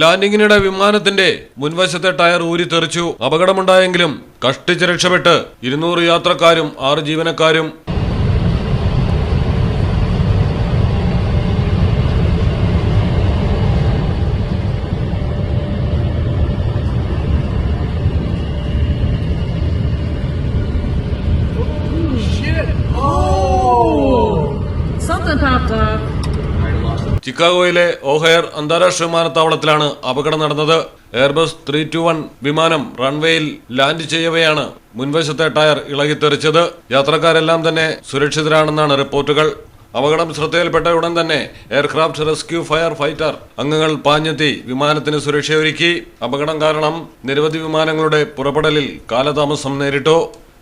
ലാൻഡിങ്ങിനിടെ വിമാനത്തിന്റെ മുൻവശത്തെ ടയർ ഊരിത്തെറിച്ചു. അപകടമുണ്ടായെങ്കിലും കഷ്ടിച്ച് രക്ഷപ്പെട്ട് ഇരുന്നൂറ് യാത്രക്കാരും ആറ് ജീവനക്കാരും Something popped up. ചിക്കാഗോയിലെ ഓഹയർ അന്താരാഷ്ട്ര വിമാനത്താവളത്തിലാണ് അപകടം നടന്നത്. എയർബസ് ത്രീ ടു വൺ വിമാനം റൺവേയിൽ ലാൻഡ് ചെയ്യവെയാണ് മുൻവശത്തെ ടയർ ഇളകിത്തെറിച്ചത്. യാത്രക്കാരെല്ലാം തന്നെ സുരക്ഷിതരാണെന്നാണ് റിപ്പോർട്ടുകൾ. അപകടം ശ്രദ്ധയിൽപ്പെട്ട ഉടൻ തന്നെ എയർക്രാഫ്റ്റ് റെസ്ക്യൂ ഫയർ ഫൈറ്റർ അംഗങ്ങൾ പാഞ്ഞെത്തി വിമാനത്തിന് സുരക്ഷയൊരുക്കി. അപകടം കാരണം നിരവധി വിമാനങ്ങളുടെ പുറപ്പെടലിൽ കാലതാമസം നേരിട്ടു.